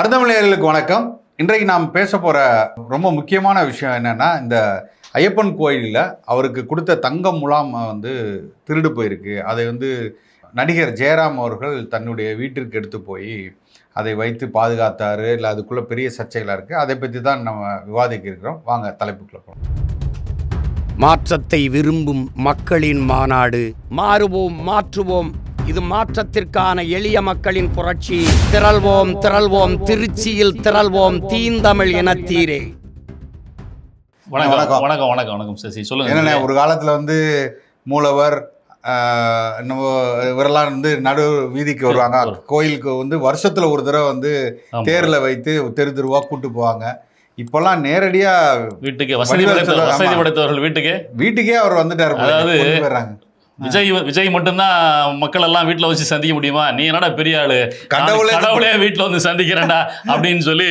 அருந்தமிழர்களுக்கு வணக்கம். இன்றைக்கு நாம் பேச போகிற ரொம்ப முக்கியமான விஷயம் என்னென்னா இந்த ஐயப்பன் கோயிலில் அவருக்கு கொடுத்த தங்கம் முலாம் வந்து திருடு போயிருக்கு. அதை வந்து நடிகர் ஜெயராம் அவர்கள் தன்னுடைய வீட்டிற்கு எடுத்து போய் அதை வைத்து பாதுகாத்தார். இல்லை அதுக்குள்ளே பெரிய சர்ச்சைகளாக இருக்குது அதை பற்றி தான் நம்ம விவாதிக்க இருக்கிறோம். வாங்க தலைப்புக்குள்ள போகலாம் மாற்றத்தை விரும்பும் மக்களின் மாநாடு. மாறுவோம் மாற்றுவோம். இது மாற்றத்திற்கான எளிய மக்களின் புரட்சி. திரள்வோம் திரள்வோம் திருச்சியில் திரள்வோம் தீந்தமிழ் இனத்தீரே வணக்கம். வணக்கம். வணக்கம் வணக்கம் வணக்கம் சசி. சொல்லுங்க என்னென்ன ஒரு காலத்தில் வந்து மூலவர் ஆஹ், என்னமோ இவரெல்லாம் வந்து நடு வீதிக்கு வருவாங்க. கோயிலுக்கு வந்து வருஷத்துல ஒரு தடவை வந்து. தேர்ல வைத்து தெரு தெருவா கூட்டு போவாங்க. இப்பெல்லாம் நேரடியா வீட்டுக்கு வசதி. படைத்தவர்கள் வீட்டுக்கு? வீட்டுக்கே அவர் வந்துட்டாரு அதாவது- விஜய் விஜய் மட்டும்தான் மக்கள் எல்லாம் வீட்டுல வச்சு சந்திக்க முடியுமா? நீ என்னடா பெரிய ஆளு? கடவுளே வீட்டுல வந்து சந்திக்கிறேன்டா அப்படின்னு சொல்லி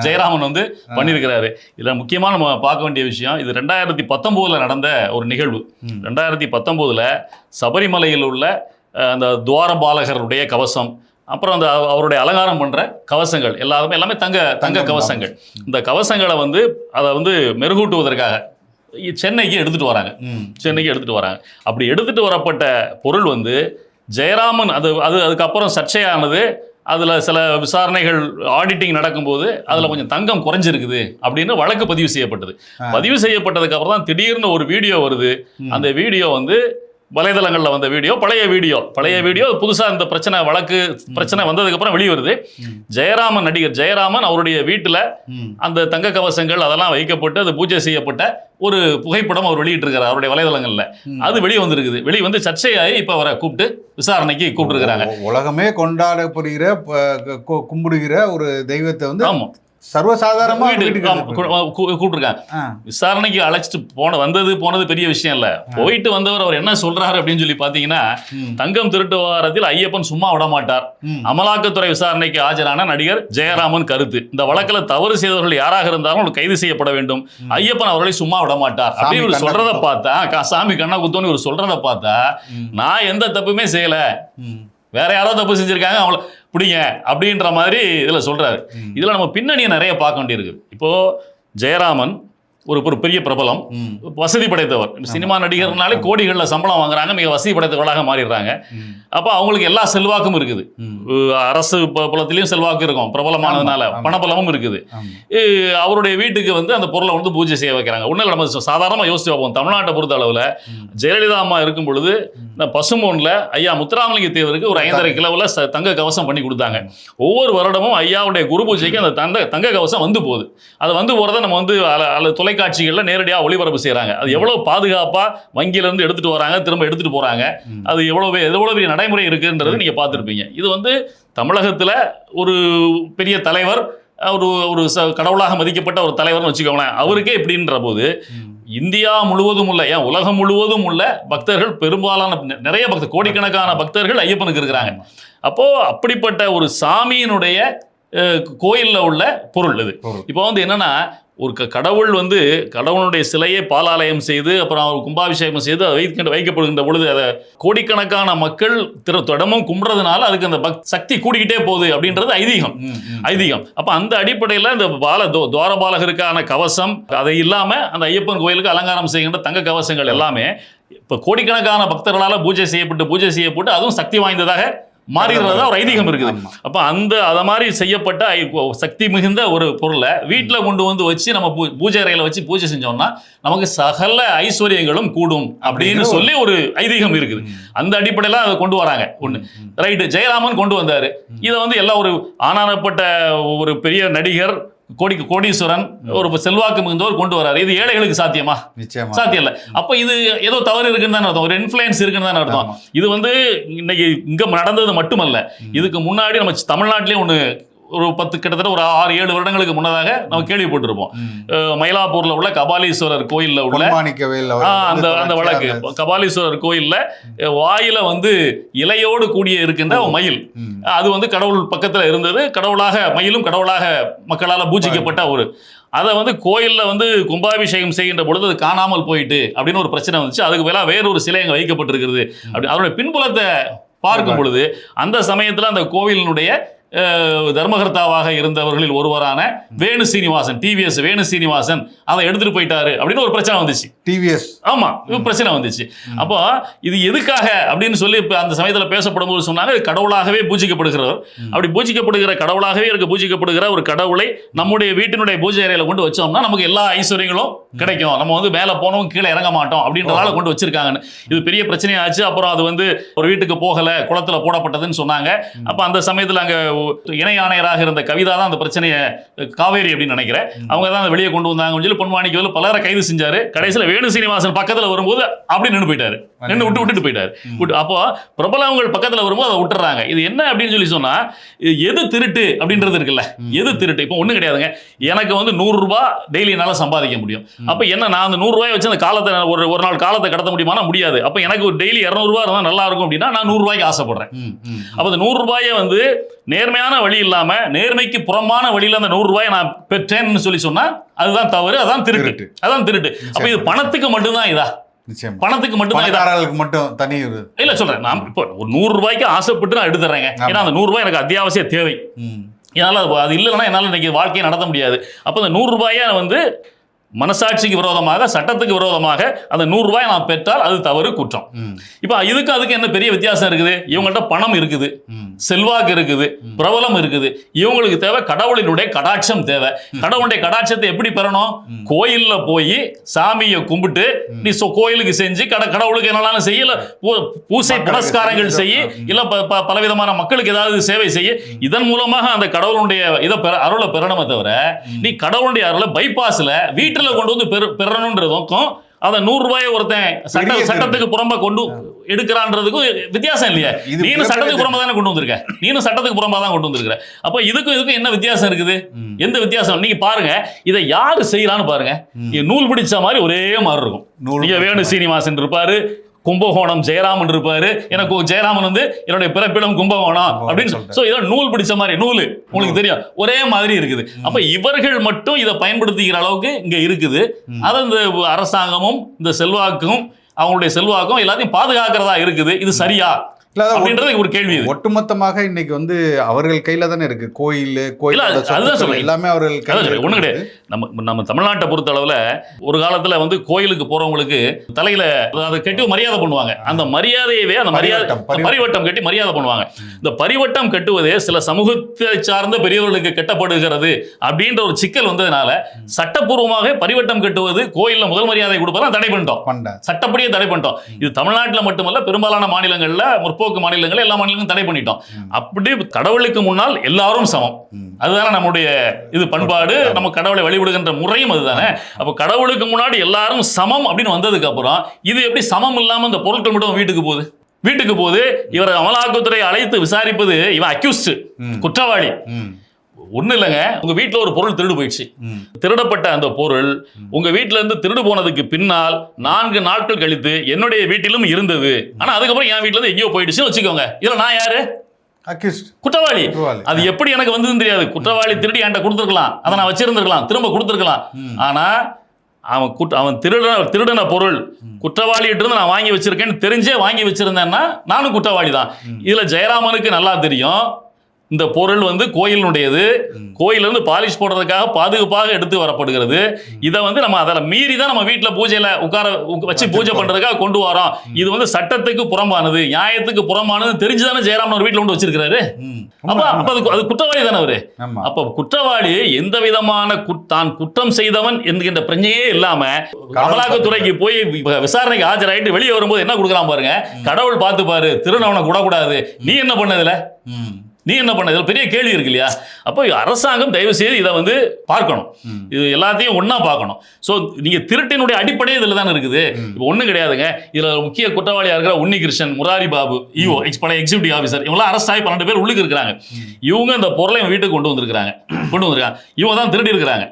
ஜெயராமன் வந்து பண்ணியிருக்கிறாரு. இதுல முக்கியமா நம்ம பார்க்க வேண்டிய விஷயம் இது ரெண்டாயிரத்தி பத்தொன்பதுல நடந்த ஒரு நிகழ்வு. ரெண்டாயிரத்தி பத்தொன்பதுல சபரிமலையில் உள்ள அந்த துவாரபாலகருடைய கவசம் அப்புறம் அந்த அவ- அவருடைய அலங்காரம் பண்ற கவசங்கள் எல்லாருமே எல்லாமே தங்க தங்க கவசங்கள். இந்த கவசங்களை வந்து அதை வந்து மெருகூட்டுவதற்காக சென்னைக்கு எடுத்துட்டு வராங்க. சென்னைக்கு எடுத்துட்டு வராங்க அப்படி எடுத்துட்டு வரப்பட்ட பொருள் வந்து ஜெயராமன் அது அது அதுக்கப்புறம் சர்ச்சையானது அதில் சில விசாரணைகள் ஆடிட்டிங் நடக்கும்போது அதில் கொஞ்சம் தங்கம் குறைஞ்சிருக்குது அப்படின்னு வழக்கு பதிவு செய்யப்பட்டது. பதிவு செய்யப்பட்டதுக்கு அப்புறம் தான் திடீர்னு ஒரு வீடியோ வருது. அந்த வீடியோ வந்து வலைதளங்களில் வந்த வீடியோ பழைய வீடியோ. பழைய வீடியோ புதுசாக இந்த பிரச்சனை வழக்கு பிரச்சனை வந்ததுக்கப்புறம் வெளியே வருது. ஜெயராமன் நடிகர் ஜெயராமன் அவருடைய வீட்டில். அந்த தங்க கவசங்கள் அதெல்லாம் வைக்கப்பட்டு அது பூஜை செய்யப்பட்ட ஒரு புகைப்படம் அவர் வெளியிட்டிருக்கிறார் அவருடைய வலைதளங்கள்ல. அது வெளியே வந்திருக்குது. வெளியே வந்து சர்ச்சையாகி இப்போ அவரை கூப்பிட்டு விசாரணைக்கு கூப்பிட்டுருக்கிறாங்க. உலகமே கொண்டாடப்படுகிற ப- கு- கும்பிடுகிற ஒரு தெய்வத்தை வந்து ஆமா. சர்வசாதாரணமா கூப்பிட்டுருக்காங்க. விசாரணைக்கு அழைச்சிட்டு போன வந்தது போனது பெரிய விஷயம் இல்ல போயிட்டு வந்தவர் அவர் என்ன சொல்றாரு அப்படின்னு சொல்லி பாத்தீங்கன்னா. தங்கம் திருட்டு விவகாரத்தில் ஐயப்பன் சும்மா விட மாட்டார். அமலாக்கத்துறை விசாரணைக்கு ஆஜரான நடிகர் ஜெயராமன் கருத்து இந்த வழக்குல தவறு செய்தவர்கள் யாராக இருந்தாலும் கைது செய்யப்பட வேண்டும் ஐயப்பன் அவர்களை சும்மா விட மாட்டார் அப்படின்னு இவர் சொல்றத. பார்த்தா சாமி கண்ணா குத்தோன்னு இவர் சொல்றத பார்த்தா. நான் எந்த தப்புமே செய்யல. வேற யாரோ தப்பு செஞ்சிருக்காங்க அவங்கள பிடிங்க அப்படின்ற மாதிரி இதுல சொல்றாரு. ம். இதுல நம்ம பின்னணியை நிறைய பார்க்க வேண்டியிருக்கு. இப்போ ஜெயராமன் ஒரு ஒரு பெரிய பிரபலம். வசதி படைத்தவர். சினிமா நடிகர்னாலே கோடிகள்ல சம்பளம் வாங்குறாங்க மிக வசதி படைத்தவர்களாக மாறிடுறாங்க. அப்போ அவங்களுக்கு எல்லா செல்வாக்கும் இருக்குது. அரசு புலத்திலையும் செல்வாக்கு இருக்கும் பிரபலமானதுனால. பணபலமும் இருக்குது. அவருடைய வீட்டுக்கு வந்து அந்த பொருளை வந்து பூஜை செய்ய வைக்கிறாங்க. ஒன்றும் நம்ம சாதாரணமாக யோசிச்சு பார்ப்போம். தமிழ்நாட்டை பொறுத்த அளவில். ஜெயலலிதா அம்மா இருக்கும் பொழுது இந்த பசுமோன்ல ஐயா முத்துராமலிங்க தேவருக்கு ஒரு ஐந்தரை கிலோவில் ச- தங்க கவசம் பண்ணி கொடுத்தாங்க. ஒவ்வொரு வருடமும் ஐயாவுடைய குரு பூஜைக்கு அந்த தங்க தங்க கவசம் வந்து போகுது. அது வந்து போகிறத நம்ம வந்து அல- அல்ல தொலைக்காட்சிகளில் நேரடியாக ஒளிபரப்பு செய்கிறாங்க அது எவ்வளோ பாதுகாப்பாக வங்கியிலேருந்து எடுத்துகிட்டு வராங்க திரும்ப எடுத்துகிட்டு போகிறாங்க. அது எவ்வளோ எவ்வளோ பெரிய நடைமுறை இருக்குன்றது நீங்கள் பார்த்துருப்பீங்க. இது வந்து தமிழகத்தில் ஒரு பெரிய தலைவர் ஒரு ஒரு ச- கடவுளாக மதிக்கப்பட்ட ஒரு தலைவர்னு வச்சுக்கோங்களேன். அவருக்கே இப்படின்ற போது. இந்தியா முழுவதும் உள்ள ஏன் உலகம் முழுவதும் உள்ள பக்தர்கள் பெரும்பாலான நிறைய பக்தர் கோடிக்கணக்கான பக்தர்கள் ஐயப்பனுக்கு இருக்கிறாங்க. அப்போது அப்படிப்பட்ட ஒரு சாமியினுடைய கோயில்ல உள்ள பொருள் இது. இப்போ வந்து என்னன்னா ஒரு கடவுள் வந்து கடவுளுடைய சிலையை பாலாலயம் செய்து அப்புறம் அவர் கும்பாபிஷேகம் செய்து வைக்கின்ற வைக்கப்படுகின்ற பொழுது அதை கோடிக்கணக்கான மக்கள் திரு தினமும் கும்பிட்றதுனால அதுக்கு அந்த பக் சக்தி கூடிக்கிட்டே போகுது அப்படின்றது ஐதீகம். ஐதீகம் அப்ப அந்த அடிப்படையில் இந்த பால துவ- துவாரபாலகருக்கான கவசம் அதை இல்லாம அந்த ஐயப்பன் கோயிலுக்கு அலங்காரம் செய்கின்ற தங்க கவசங்கள் எல்லாமே இப்ப கோடிக்கணக்கான பக்தர்களால பூஜை செய்யப்பட்டு பூஜை செய்யப்பட்டு அதுவும் சக்தி வாய்ந்ததாக மாறிடுறதா ஒரு ஐதீகம் இருக்குது. அப்ப அந்த அத மாதிரி செய்யப்பட்ட சக்தி மிகுந்த ஒரு பொருளை வீட்டில் கொண்டு வந்து வச்சு நம்ம பூஜை அறையில வச்சு பூஜை செஞ்சோம்னா நமக்கு சகல ஐஸ்வர்யங்களும் கூடும் அப்படின்னு சொல்லி ஒரு ஐதீகம் இருக்குது. அந்த அடிப்படையில அதை கொண்டு வராங்க. ஒண்ணு. ம். ரைட்டு. ஜெயராமன் கொண்டு வந்தாரு. இதை வந்து எல்லாம் ஒரு ஆனானப்பட்ட ஒரு பெரிய நடிகர் கோடி கோடீஸ்வரன் ஒரு செல்வாக்கு மிகுந்தவர் கொண்டு வராரு. இது ஏழைகளுக்கு சாத்தியமா? நிச்சயமா. சாத்தியம் இல்ல அப்ப இது ஏதோ தவறு இருக்குன்னு தானே அர்த்தம். ஒரு இன்ஃப்ளூயன்ஸ் இருக்குன்னு தானே அர்த்தம். இது வந்து இன்னைக்கு இங்க நடந்தது மட்டுமல்ல. இதுக்கு முன்னாடி நம்ம தமிழ்நாட்டிலே ஒண்ணு ஒரு பத்து கிட்டத்தட்ட ஒரு ஆறு ஏழு வருடங்களுக்கு முன்னதாக நம்ம கேள்விப்பட்டிருப்போம். மயிலாப்பூர்ல உள்ள கபாலீஸ்வரர் கோயில்ல உள்ள அந்த அந்த வழக்கு. கபாலீஸ்வரர் கோயில்ல வாயில வந்து இலையோடு கூடிய இருக்கின்ற மயில். அது வந்து கடவுள் பக்கத்துல இருந்தது. கடவுளாக மயிலும் கடவுளாக மக்களால பூஜிக்கப்பட்ட ஒரு. அதை வந்து கோயில்ல வந்து கும்பாபிஷேகம் செய்கின்ற பொழுது அது காணாமல் போயிட்டு அப்படின்னு ஒரு பிரச்சனை வந்துச்சு. அதுக்கு மேல வேறொரு சிலை அங்க வைக்கப்பட்டிருக்கிறது. அப்படி அதனுடைய பின்புலத்தை பார்க்கும் பொழுது அந்த சமயத்துல அந்த கோவிலினுடைய தர்மகர்த்தாவாக இருந்தவர்களில் ஒருவரான வேணு சீனிவாசன் டிவிஎஸ் வேணு சீனிவாசன் அதை எடுத்துட்டு போயிட்டாரு அப்படின்னு ஒரு பிரச்சனை வந்துச்சு. டிவிஎஸ் ஆமா பிரச்சனை வந்துச்சு. அப்போ இது எதுக்காக அப்படின்னு சொல்லி இப்ப அந்த சமயத்துல பேசப்படும் போது சொன்னாங்க கடவுளாகவே பூஜிக்கப்படுகிறவர். அப்படி பூஜிக்கப்படுகிற கடவுளாகவே இருக்க பூஜிக்கப்படுகிற ஒரு கடவுளை நம்முடைய வீட்டினுடைய பூஜை அறையில கொண்டு வச்சோம்னா நமக்கு எல்லா ஐஸ்வர்யங்களும் கிடைக்கும். நம்ம வந்து மேல போனோம் கீழே இறங்க மாட்டோம் அப்படின்றதால கொண்டு வச்சிருக்காங்கன்னு இது பெரிய பிரச்சனையாச்சு அப்புறம் அது வந்து ஒரு வீட்டுக்கு போகல குளத்துல போடப்பட்டதுன்னு சொன்னாங்க. அப்ப அந்த சமயத்துல அங்க இணை ஆணையராக இருந்த கவிதா தான் அந்த பிரச்சனையை காவேரி அப்படின்னு நினைக்கிறேன். அவங்க தான் வெளியே கொண்டு வந்தாங்கன்னு சொல்லி பொன்வாணிக்கு வந்து பலரை கைது செஞ்சாரு. கடைசியில வேணு சீனிவாசன் பக்கத்துல வரும்போது அப்படி நின்று போயிட்டாரு. நின்று விட்டு விட்டுட்டு போயிட்டாரு. விட்டு- அப்போ பிரபலங்கள் பக்கத்துல வரும்போது அதை விட்டுறாங்க. இது என்ன அப்படின்னு சொல்லி சொன்னா இது எது திருட்டு அப்படின்றது இருக்குல்ல. எது திருட்டு? இப்போ ஒண்ணும் கிடையாதுங்க. எனக்கு வந்து நூறு ரூபாய் டெய்லி என்னால சம்பாதிக்க முடியும். அப்ப என்ன நான் அந்த நூறு ரூபாய் வச்சு அந்த காலத்தை ஒரு ஒரு நாள் காலத்தை கடத்த முடியுமானா முடியாது. அப்ப எனக்கு ஒரு டெய்லி இரநூறுபா இருந்தா நல்லா இருக்கும் அப்படின்னா நான் நூறு ரூபாய்க்கு ஆசைப்படுறேன். அப்ப அந்த நூறு ரூபாயை வந்து நேர்மையான வழி இல்லாம நேர்மைக்கு புறம்பான வழியில அந்த நூறு ரூபாயை நான் பெற்றேன்னு சொல்லி சொன்னா அதுதான் தவறு அதான் திருட்டு. அதான் திருட்டு. அப்ப இது பணத்துக்கு மட்டும்தான் இதா? பணத்துக்கு பணக்காரர்களுக்கு மட்டும் தனி இல்ல சொல்றேன். நான் இப்போ ஒரு நூறு ரூபாய்க்கு ஆசைப்பட்டு நான் எடுத்துறேங்க ஏன்னா அந்த நூறு ரூபாய் எனக்கு அத்தியாவசிய தேவை. என்னால் அது இல்லைன்னா என்னால் இன்னைக்கு வாழ்க்கையை நடத்த முடியாது. அப்போ அந்த நூறு ரூபாயை வந்து மனசாட்சிக்கு விரோதமாக சட்டத்துக்கு விரோதமாக அந்த நூறு ரூபாயை நான் பெற்றால் அது தவறு குற்றம். இப்போ இதுக்கு அதுக்கு என்ன பெரிய வித்தியாசம் இருக்குது? இவங்கள்ட்ட பணம் இருக்குது. செல்வாக்கு இருக்குது. பிரபலம் இருக்குது. இவங்களுக்கு தேவை கடவுளினுடைய கடாட்சம் தேவை. கடவுளுடைய கடாட்சத்தை எப்படி பெறணும்? கோயில்ல போய் சாமியை கும்பிட்டு நீ கோயிலுக்கு செஞ்சு கட கடவுளுக்கு என்னெல்லாம் செய்யல பூ- பூசை புனஸ்காரங்கள் செய்ய. இல்ல பலவிதமான மக்களுக்கு ஏதாவது சேவை செய்ய இதன் மூலமாக அந்த கடவுளுடைய இதை பெற அருளை பெறணுமே தவிர நீ கடவுளுடைய அருளை பைபாஸ்ல வீட்டுல கொண்டு வந்து பெற பெறணுன்றதுக்கும் அதை நூறு ரூபாயை ஒருத்தன் சட்ட சட்டத்துக்கு புறம்ப கொண்டு எடுக்கிறான்றதுக்கும் வித்தியாசம் இல்லையா. நீனும் சட்டத்துக்கு புறம்பா தானே கொண்டு வந்திருக்க? நீனும் சட்டத்துக்கு புறம்பா தான் கொண்டு வந்திருக்கிற. அப்ப இதுக்கும் இதுக்கும் என்ன வித்தியாசம் இருக்குது. எந்த வித்தியாசம்? நீங்க பாருங்க. இதை யாரு செய்யறான்னு பாருங்க. நூல் பிடிச்ச மாதிரி ஒரே மாதிரி இருக்கும். நீங்க வேணு சீனிவாசன் இருப்பாரு. கும்பகோணம் ஜெயராமன் இருப்பாரு. எனக்கு ஜெயராமன் வந்து என்னுடைய பிறப்பிடம் கும்பகோணம் அப்படின்னு சொல்லிட்டு. சோ இதோ நூல் பிடிச்ச மாதிரி நூல். உங்களுக்கு தெரியும். ஒரே மாதிரி இருக்குது. அப்ப இவர்கள் மட்டும் இதை பயன்படுத்திக்கிற அளவுக்கு இங்க இருக்குது. அதை இந்த அரசாங்கமும் இந்த செல்வாக்கும் அவங்களுடைய செல்வாக்கும் எல்லாத்தையும் பாதுகாக்கிறதா இருக்குது. இது சரியா? அப்படின்றது ஒரு கேள்வி ஒட்டுமொத்தமாக இன்னைக்கு வந்து அவர்கள் கையில தானே இருக்கு. கோயில் கோயில். எல்லாமே அவர்கள். ஒண்ணும் இருக்குது. நம்ம நம்ம தமிழ்நாட்டை பொறுத்த அளவுல ஒரு காலத்துல வந்து கோயிலுக்கு போறவங்களுக்கு தலையில அதை கட்டி மரியாதை பண்ணுவாங்க. அந்த மரியாதையவே அந்த மரியாதை பரிவட்டம், கட்டி மரியாதை பண்ணுவாங்க. இந்த பரிவட்டம் கட்டுவது சில சமூகத்தை சார்ந்த பெரியவர்களுக்கு கட்டப்படுகிறது அப்படின்ற ஒரு சிக்கல் வந்ததுனால சட்டப்பூர்வமாக பரிவட்டம் கட்டுவது கோயில்ல முதல் மரியாதை கொடுப்பதெல்லாம் தடை பண்ணிட்டோம். சட்டப்படியே தடை பண்ணிட்டோம். இது தமிழ்நாட்டில் மட்டுமல்ல பெரும்பாலான மாநிலங்கள்ல முற்போக்கு மாநிலங்கள்ல எல்லா மாநிலங்களும் தடை பண்ணிட்டோம். அப்படி கடவுளுக்கு முன்னால் எல்லாரும் சமம். அதுதானே நம்முடைய இது பண்பாடு. நம்ம கடவுளை வழிபடுகின்ற முறையும் அதுதானே அப்ப கடவுளுக்கு முன்னாடி எல்லாரும் சமம் அப்படின்னு வந்ததுக்கு அப்புறம் இது எப்படி சமம் இல்லாம இந்த பொருட்கள் மட்டும் வீட்டுக்கு போகுது வீட்டுக்கு போகுது இவரை அமலாக்கத்துறை அழைத்து விசாரிப்பது இவன் அக்யூஸ்ட். குற்றவாளி ம். ஒண்ணு இல்லைங்க உங்க வீட்டுல ஒரு பொருள் திருடு போயிடுச்சு. திருடப்பட்ட அந்த பொருள் உங்க வீட்ல இருந்து திருடு போனதுக்கு பின்னால் நான்கு நாட்கள் கழித்து என்னுடைய வீட்டிலும் இருந்தது ஆனா அதுக்கப்புறம் என் வீட்ல இருந்து எங்கேயோ போயிடுச்சுன்னு வச்சுக்கோங்க இதுல நான் யாரு. குற்றவாளி. அது எப்படி எனக்கு வந்ததுன்னு தெரியாது. குற்றவாளி திருடி என்கிட்ட கொடுத்துருக்கலாம். அதை நான் வச்சிருந்திருக்கலாம். திரும்ப கொடுத்துருக்கலாம். ஆனா அவன் குற்ற அவன் திருடன திருடன பொருள் குற்றவாளிகிட்ட இருந்து நான் வாங்கி வச்சிருக்கேன்னு தெரிஞ்சே வாங்கி வச்சிருந்தேன்னா நானும் குற்றவாளி தான். இதுல ஜெயராமனுக்கு நல்லா தெரியும். இந்த பொருள் வந்து கோயிலினுடையது. கோயில்ல இருந்து பாலிஷ் போடுறதுக்காக பாதுகாப்பாக எடுத்து வரப்படுகிறது. இதை வந்து நம்ம அதில் மீறி தான் நம்ம வீட்டில் பூஜையில உட்கார வச்சு பூஜை பண்றதுக்காக கொண்டு வரோம். இது வந்து சட்டத்துக்கு புறம்பானது நியாயத்துக்கு புறம்பானது தெரிஞ்சுதானே ஜெயராமன் ஒரு வீட்டில் கொண்டு வச்சிருக்கிறாரு. அப்ப அப்ப அது அது குற்றவாளி தானே அவரு? அப்ப குற்றவாளி எந்த விதமான தான் குற்றம் செய்தவன் என்கின்ற பிரச்சனையே இல்லாம அமலாக்கத்துறைக்கு போய் விசாரணைக்கு ஆஜராயிட்டு வெளியே வரும்போது என்ன கொடுக்குறான் பாருங்க? கடவுள் பார்த்து பாரு திருநவனை கூடாது நீ என்ன பண்ணதுல. நீ என்ன பண்ண? இதுல பெரிய கேள்வி இருக்கு இல்லையா? அப்போ அரசாங்கம் தயவு செய்து இதை வந்து பார்க்கணும். இது எல்லாத்தையும் ஒண்ணா பார்க்கணும். ஸோ நீங்க திருட்டினுடைய அடிப்படை இதில் தானே இருக்குது? இப்போ ஒன்றும் கிடையாதுங்க. இதுல முக்கிய குற்றவாளியா இருக்கிற உன்னி கிருஷ்ணன் முராரி பாபு இஓ எக்ஸ் பழைய எக்ஸிக்யூட்டிவ் ஆஃபீஸர் இவங்களாம் ஆகி பன்னெண்டு பேர் உள்ளுக்கு இருக்கிறாங்க. இவங்க இந்த பொருளை வீட்டுக்கு கொண்டு வந்திருக்காங்க கொண்டு வந்திருக்காங்க. இவங்க தான் திருடி இருக்கிறாங்க.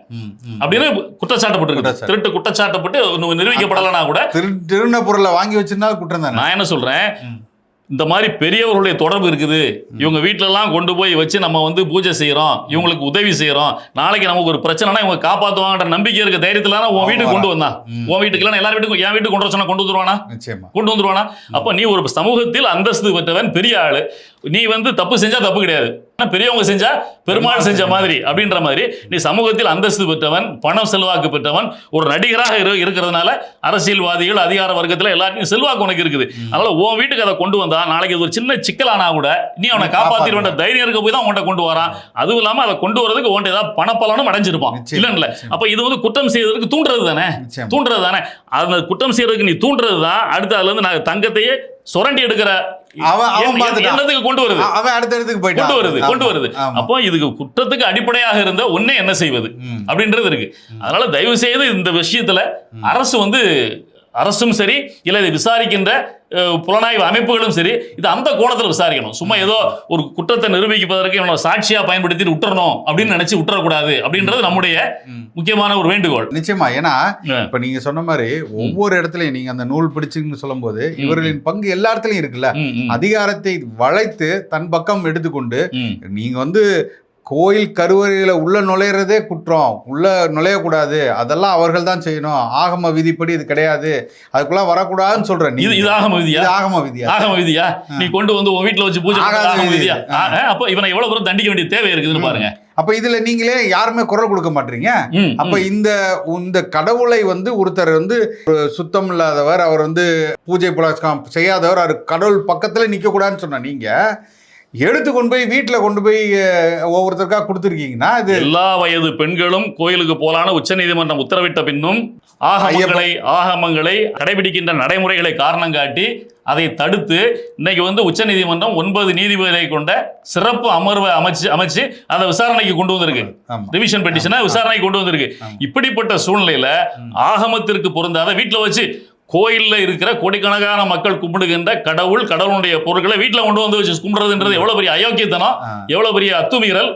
அப்படின்னு குற்றச்சாட்டப்பட்டிருக்கு. குற்றச்சாட்டு. திருட்டு குற்றச்சாட்டப்பட்டு நிரூபிக்கப்படலைன்னா கூட திரு திருடின பொருளை வாங்கி வச்சிருந்தால் குற்றம் தானே? நான் என்ன சொல்றேன்? ம். இந்த மாதிரி பெரியவர்களுடைய தொடர்பு இருக்குது. இவங்க வீட்ல எல்லாம் கொண்டு போய் வச்சு நம்ம வந்து பூஜை செய்யறோம் இவங்களுக்கு உதவி செய்யறோம் நாளைக்கு நமக்கு ஒரு பிரச்சனைனா இவங்க காப்பாத்துவாங்கன்ற நம்பிக்கை இருக்க தைரியத்துல உன் வீட்டுக்கு கொண்டு வந்தான். உன் வீட்டுக்கு இல்லைன்னா எல்லார் வீட்டுக்கும் என் வீட்டுக்கு கொண்டு வர சொன்னா கொண்டு வந்துருவானா? கொண்டு வந்துருவானா? அப்ப நீ ஒரு சமூகத்தில் அந்தஸ்து பெற்றவன் பெரிய ஆளு. நீ வந்து தப்பு செஞ்சா தப்பு கிடையாது. ஆனா பெரியவங்க செஞ்சா பெருமாள் செஞ்ச மாதிரி அப்படின்ற மாதிரி நீ சமூகத்தில் அந்தஸ்து பெற்றவன் பணம் செல்வாக்கு பெற்றவன் ஒரு நடிகராக இரு- இருக்கிறதுனால அரசியல்வாதிகள் அதிகார வர்க்கத்துல எல்லாத்தையும் செல்வாக்கு உனக்கு இருக்குது. அதனால உன் வீட்டுக்கு அதை கொண்டு வந்தா நாளைக்கு அது ஒரு சின்ன சிக்கலானா கூட நீ அவனை காப்பாத்திடுவேன் தைரியம் இருக்க போய் தான் உன்கிட்ட கொண்டு வரான். அதுவும் இல்லாம அதை கொண்டு வரதுக்கு உன்கிட்ட ஏதாவது பணப்பலனும் அடைஞ்சிருப்பான். நிச்சயம். அப்ப இது வந்து குற்றம் செய்வதற்கு தூண்டுறது தானே? தூண்டுறது தானே? அந்த குற்றம் செய்யறதுக்கு நீ தூண்டுறது தான். அடுத்து அதுல இருந்து நான் தங்கத்தையே சுரண்டி எடுக்கிற எண்ணத்துக்கு கொண்டு வருது? அவன் அடுத்த இடத்துக்கு போயிட்டான். கொண்டு வருது கொண்டு வருது. அப்போ இதுக்கு குற்றத்துக்கு அடிப்படையாக இருந்த ஒன்னே என்ன செய்வது. அப்படின்றது இருக்கு. அதனால தயவு செய்து இந்த விஷயத்துல அரசு வந்து அரசும் சரி இல்லை இதை விசாரிக்கின்ற புலனாய்வு அமைப்புகளும் சரி இது அந்த கோணத்தில் விசாரிக்கணும். சும்மா ஏதோ ஒரு குற்றத்தை நிரூபிப்பதற்கு இவனை சாட்சியா பயன்படுத்தி விட்டுறணும் அப்படின்னு நினைச்சு விட்டுறக்கூடாது அப்படின்றது நம்முடைய. முக்கியமான ஒரு வேண்டுகோள். நிச்சயமா. ஏன்னா. இப்ப நீங்க சொன்ன மாதிரி ஒவ்வொரு இடத்துலயும் நீங்க அந்த நூல் பிடிச்சுன்னு சொல்லும்போது இவர்களின் பங்கு எல்லா இடத்துலயும் இருக்குல்ல அதிகாரத்தை வளைத்து தன் பக்கம் எடுத்துக்கொண்டு. நீங்க வந்து கோயில் கருவறையில உள்ள நுழையிறதே குற்றம். உள்ள நுழையக்கூடாது. அதெல்லாம் அவர்கள் தான் செய்யணும். ஆகம விதிப்படி இது கிடையாது. அதுக்குள்ள வரக்கூடாதுன்னு சொல்றேன் இது இது ஆகம விதியா? ஆகம விதியா? ஆகம விதியா? நீ கொண்டு வந்து உன் வீட்டுல வச்சு பூஜை ஆகாத. விதியா? அப்ப இவனை எவ்வளவு தூரம் தண்டிக்க வேண்டிய தேவை இருக்குதுன்னு பாருங்க. அப்ப இதுல நீங்களே யாருமே குரல் கொடுக்க மாட்டீங்க. அப்ப. இந்த இந்த கடவுளை வந்து ஒருத்தர் வந்து சுத்தம் இல்லாதவர் அவர் வந்து பூஜை புலஸ்காரம் செய்யாதவர் அவர் கடவுள் பக்கத்துல நிக்க கூடாதுன்னு சொன்ன நீங்க எடுத்து கொண்டு போய் வீட்டுல கொண்டு போய் அஹ், ஒவ்வொருத்தருக்கா கொடுத்துருக்கீங்கன்னா இது எல்லா வயது பெண்களும் கோயிலுக்கு போலான உச்சநீதிமன்றம் உத்தரவிட்ட பின்னும் ஆகமங்களை ஆகமங்களை கடைபிடிக்கின்ற நடைமுறைகளை காரணம் காட்டி அதை தடுத்து இன்னைக்கு வந்து உச்சநீதிமன்றம் ஒன்பது நீதிபதிகளை கொண்ட சிறப்பு அமர்வை அமைச்சு அமைச்சு அதை விசாரணைக்கு கொண்டு வந்திருக்கு. ரிவிஷன் பெட்டிஷனை விசாரணைக்கு கொண்டு வந்திருக்கு. இப்படிப்பட்ட சூழ்நிலையில ஆகமத்திற்கு பொருந்தாத வீட்டுல வச்சு கோயில்ல இருக்கிற கோடிக்கணக்கான மக்கள் கும்பிடுகின்ற கடவுள் கடவுளுடைய பொருட்களை வீட்டுல கொண்டு வந்து வச்சு கும்பிடுறதுன்றது எவ்வளவு பெரிய அயோக்கியத்தனம் ஆ. எவ்வளவு பெரிய அத்துமீறல்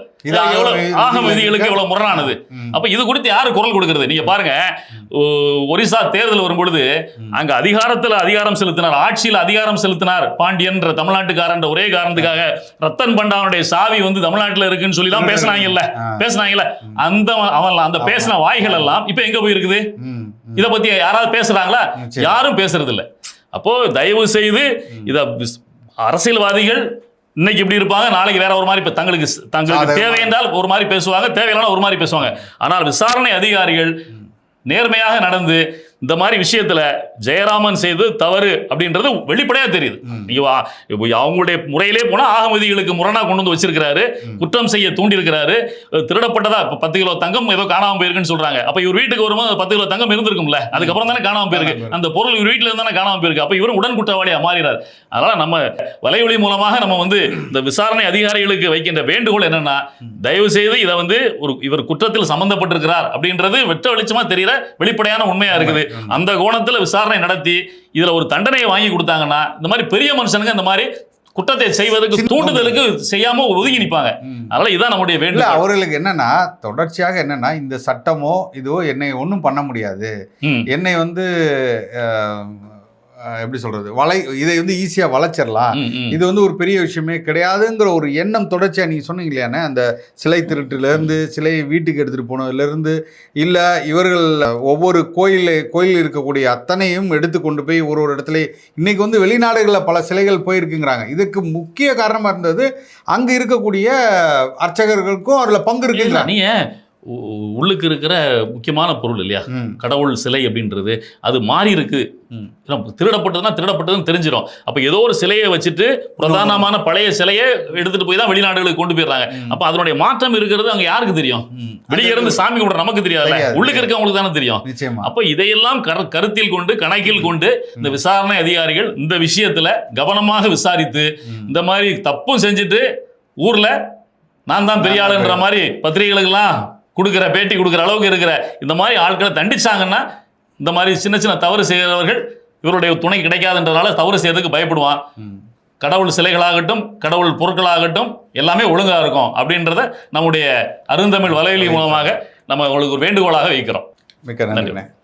ஆகம விதிகளுக்கு எவ்வளவு முரணானது. அப்ப இது குறித்து யாரு குரல் கொடுக்கிறது? நீங்க பாருங்க. ஒரிசா தேர்தல் வரும் பொழுது அங்க அதிகாரத்துல அதிகாரம் செலுத்தினார். ஆட்சியில் அதிகாரம் செலுத்தினார். பாண்டியன்ற தமிழ்நாட்டுக்காரன்ற ஒரே காரணத்துக்காக ரத்தன் பண்டானுடைய சாவி வந்து தமிழ்நாட்டுல இருக்குன்னு சொல்லி தான் பேசினாங்கல்ல. பேசினாங்கல்ல. அந்த அவன் அந்த பேசின வாய்கள் எல்லாம் இப்ப எங்க போயிருக்குது. இத பத்தி யாராவது பேசுறாங்களா. யாரும் பேசுறது இல்ல அப்போ தயவு செய்து இத அரசியல்வாதிகள் இன்னைக்கு இப்படி இருப்பாங்க நாளைக்கு வேற ஒரு மாதிரி இப்ப தங்களுக்கு தங்களுக்கு. தேவை என்றால் ஒரு மாதிரி பேசுவாங்க தேவையில்லைனா ஒரு மாதிரி பேசுவாங்க ஆனால் விசாரணை அதிகாரிகள் நேர்மையாக நடந்து இந்த மாதிரி விஷயத்துல ஜெயராமன் செய்து தவறு அப்படின்றது வெளிப்படையா தெரியுது. அவங்களுடைய முறையிலே போனா ஆகமதிகளுக்கு முரணா கொண்டு வந்து வச்சிருக்கிறாரு குற்றம் செய்ய தூண்டி இருக்கிறாரு திருடப்பட்டதா? இப்ப பத்து கிலோ தங்கம் ஏதோ காணாம போயிருக்குன்னு சொல்றாங்க. அப்ப இவர் வீட்டுக்கு வரும்போது பத்து கிலோ தங்கம் இருந்திருக்கும்ல அதுக்கப்புறம் தானே காணாம போயிருக்கு. அந்த பொருள் இவர் வீட்டுல இருந்தானே காணாம போயிருக்கு. அப்ப இவரும் உடன் குற்றவாளியா மாறிறார். அதனால நம்ம வலையொலி மூலமாக நம்ம வந்து இந்த விசாரணை அதிகாரிகளுக்கு வைக்கின்ற வேண்டுகோள் என்னன்னா தயவு செய்து இதை வந்து ஒரு இவர் குற்றத்தில் சம்பந்தப்பட்டிருக்கிறார் அப்படின்றது வெட்ட வெளிச்சமா தெரியற வெளிப்படையான உண்மையா இருக்குது. அந்த கோணத்துல விசாரணை நடத்தி இதுல ஒரு தண்டனையை வாங்கி கொடுத்தாங்கன்னா இந்த மாதிரி பெரிய மனுஷனுங்க இந்த மாதிரி குற்றத்தை செய்வதற்கு தூண்டுதலுக்கு செய்யாம ஒதுங்கி நிப்பாங்க ம். அதனால இதான் நம்முடைய வேண்டுகோள். அவர்களுக்கு என்னன்னா தொடர்ச்சியாக என்னன்னா இந்த சட்டமோ இதுவோ என்னை ஒன்றும் பண்ண முடியாது. என்னை வந்து எப்படி சொல்றது? வளை இதை வந்து ஈஸியா வளைச்சிடலாம். இது வந்து ஒரு பெரிய விஷயமே கிடையாதுங்கிற ஒரு எண்ணம் தொடர்ச்சியா நீங்க சொன்னீங்க இல்லையாண்ணே அந்த சிலை திருட்டுல இருந்து சிலையை வீட்டுக்கு எடுத்துட்டு போனதுல இருந்து இல்ல இவர்கள் ஒவ்வொரு கோயில் கோயில் இருக்கக்கூடிய அத்தனையும் எடுத்து கொண்டு போய் ஒரு ஒரு இடத்துல இன்னைக்கு வந்து வெளிநாடுகளில் பல சிலைகள் போயிருக்குங்கிறாங்க. இதுக்கு முக்கிய காரணமா இருந்தது அங்க இருக்கக்கூடிய அர்ச்சகர்களுக்கும் அதுல பங்கு இல்ல, நீங்க உ- உள்ளுக்கு இருக்கிற முக்கியமான பொருள் இல்லையா? கடவுள் சிலை அப்படின்றது. அது மாறி இருக்கு. திருடப்பட்டதுன்னா திருடப்பட்டதுன்னு தெரிஞ்சிடும் அப்ப ஏதோ ஒரு சிலையை வச்சுட்டு பிரதானமான பழைய சிலையை எடுத்துட்டு போய் தான் வெளிநாடுகளுக்கு கொண்டு போயிடுறாங்க. அப்ப அதனுடைய மாற்றம் இருக்கிறது அங்க யாருக்கு தெரியும். வெளியே இருந்து சாமி கும்பிட நமக்கு தெரியாது. உள்ளுக்கு இருக்கவங்களுக்கு தானே தெரியும். அப்ப இதையெல்லாம் கரு- கருத்தில் கொண்டு கணக்கில் கொண்டு இந்த விசாரணை அதிகாரிகள் இந்த விஷயத்துல கவனமாக விசாரித்து. இந்த மாதிரி தப்பும் செஞ்சுட்டு ஊர்ல நான் தான் பெரிய ஆளுன்ற மாதிரி பத்திரிகைகளுக்கெல்லாம் கொடுக்குற பேட்டி கொடுக்குற அளவுக்கு இருக்கிற இந்த மாதிரி ஆட்களை தண்டிச்சாங்கன்னா இந்த மாதிரி சின்ன சின்ன தவறு செய்கிறவர்கள் இவருடைய துணை கிடைக்காதுன்றனால தவறு செய்யறதுக்கு பயப்படுவான். கடவுள் சிலைகளாகட்டும் கடவுள் பொருட்களாகட்டும் எல்லாமே ஒழுங்கா இருக்கும் அப்படின்றத நம்முடைய அருந்தமிழ் வலையொலி மூலமாக நம்ம உங்களுக்கு ஒரு வேண்டுகோளாக வைக்கிறோம். மிக்க நன்றிண்ணே.